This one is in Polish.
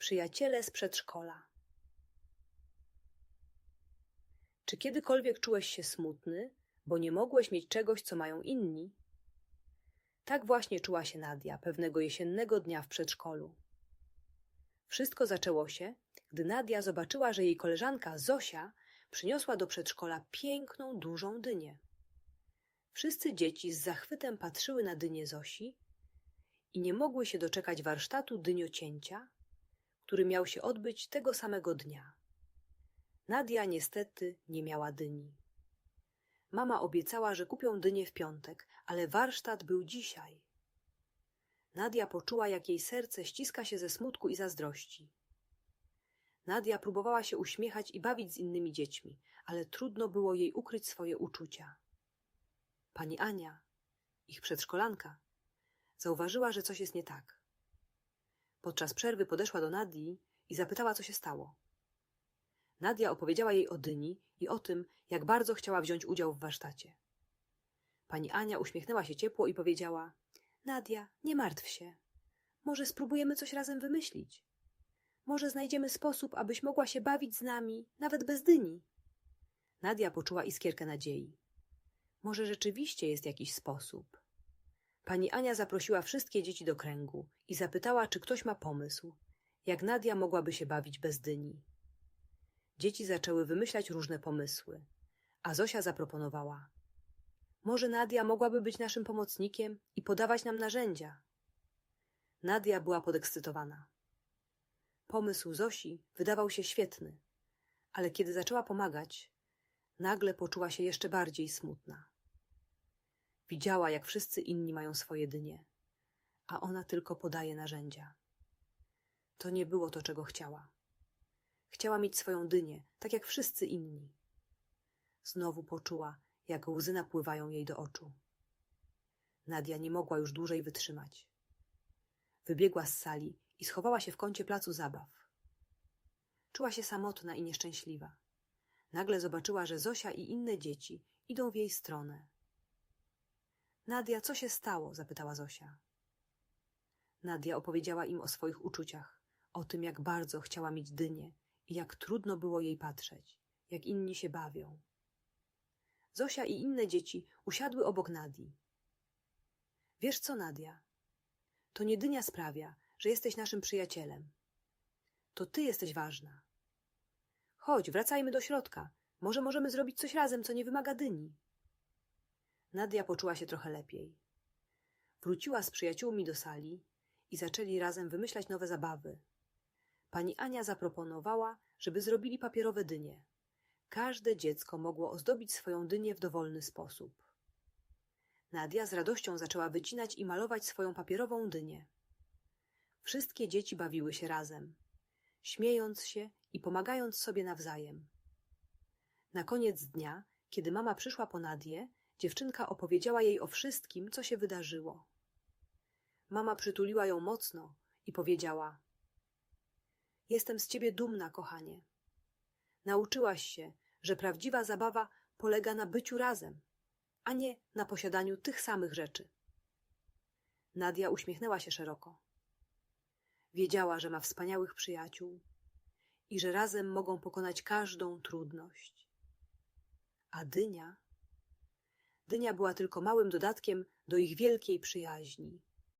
Przyjaciele z przedszkola. Czy kiedykolwiek czułeś się smutny, bo nie mogłeś mieć czegoś, co mają inni? Tak właśnie czuła się Nadia pewnego jesiennego dnia w przedszkolu. Wszystko zaczęło się, gdy Nadia zobaczyła, że jej koleżanka Zosia przyniosła do przedszkola piękną, dużą dynię. Wszyscy dzieci z zachwytem patrzyły na dynię Zosi i nie mogły się doczekać warsztatu dyniocięcia, który miał się odbyć tego samego dnia. Nadia niestety nie miała dyni. Mama obiecała, że kupią dynię w piątek, ale warsztat był dzisiaj. Nadia poczuła, jak jej serce ściska się ze smutku i zazdrości. Nadia próbowała się uśmiechać i bawić z innymi dziećmi, ale trudno było jej ukryć swoje uczucia. Pani Ania, ich przedszkolanka, zauważyła, że coś jest nie tak. Podczas przerwy podeszła do Nadii i zapytała, co się stało. Nadia opowiedziała jej o dyni i o tym, jak bardzo chciała wziąć udział w warsztacie. Pani Ania uśmiechnęła się ciepło i powiedziała: Nadia, nie martw się. Może spróbujemy coś razem wymyślić. Może znajdziemy sposób, abyś mogła się bawić z nami, nawet bez dyni. Nadia poczuła iskierkę nadziei. Może rzeczywiście jest jakiś sposób. Pani Ania zaprosiła wszystkie dzieci do kręgu i zapytała, czy ktoś ma pomysł, jak Nadia mogłaby się bawić bez dyni. Dzieci zaczęły wymyślać różne pomysły, a Zosia zaproponowała: Może Nadia mogłaby być naszym pomocnikiem i podawać nam narzędzia. Nadia była podekscytowana. Pomysł Zosi wydawał się świetny, ale kiedy zaczęła pomagać, nagle poczuła się jeszcze bardziej smutna. Widziała, jak wszyscy inni mają swoje dynie, a ona tylko podaje narzędzia. To nie było to, czego chciała. Chciała mieć swoją dynię, tak jak wszyscy inni. Znowu poczuła, jak łzy napływają jej do oczu. Nadia nie mogła już dłużej wytrzymać. Wybiegła z sali i schowała się w kącie placu zabaw. Czuła się samotna i nieszczęśliwa. Nagle zobaczyła, że Zosia i inne dzieci idą w jej stronę. Nadia, co się stało? zapytała Zosia. Nadia opowiedziała im o swoich uczuciach, o tym, jak bardzo chciała mieć dynię i jak trudno było jej patrzeć, jak inni się bawią. Zosia i inne dzieci usiadły obok Nadii. Wiesz co, Nadia? To nie dynia sprawia, że jesteś naszym przyjacielem. To ty jesteś ważna. Chodź, wracajmy do środka. Może możemy zrobić coś razem, co nie wymaga dyni. Nadia poczuła się trochę lepiej. Wróciła z przyjaciółmi do sali i zaczęli razem wymyślać nowe zabawy. Pani Ania zaproponowała, żeby zrobili papierowe dynie. Każde dziecko mogło ozdobić swoją dynię w dowolny sposób. Nadia z radością zaczęła wycinać i malować swoją papierową dynię. Wszystkie dzieci bawiły się razem, śmiejąc się i pomagając sobie nawzajem. Na koniec dnia, kiedy mama przyszła po Nadię, dziewczynka opowiedziała jej o wszystkim, co się wydarzyło. Mama przytuliła ją mocno i powiedziała: Jestem z ciebie dumna, kochanie. Nauczyłaś się, że prawdziwa zabawa polega na byciu razem, a nie na posiadaniu tych samych rzeczy. Nadia uśmiechnęła się szeroko. Wiedziała, że ma wspaniałych przyjaciół i że razem mogą pokonać każdą trudność. A dynia? Dynia była tylko małym dodatkiem do ich wielkiej przyjaźni.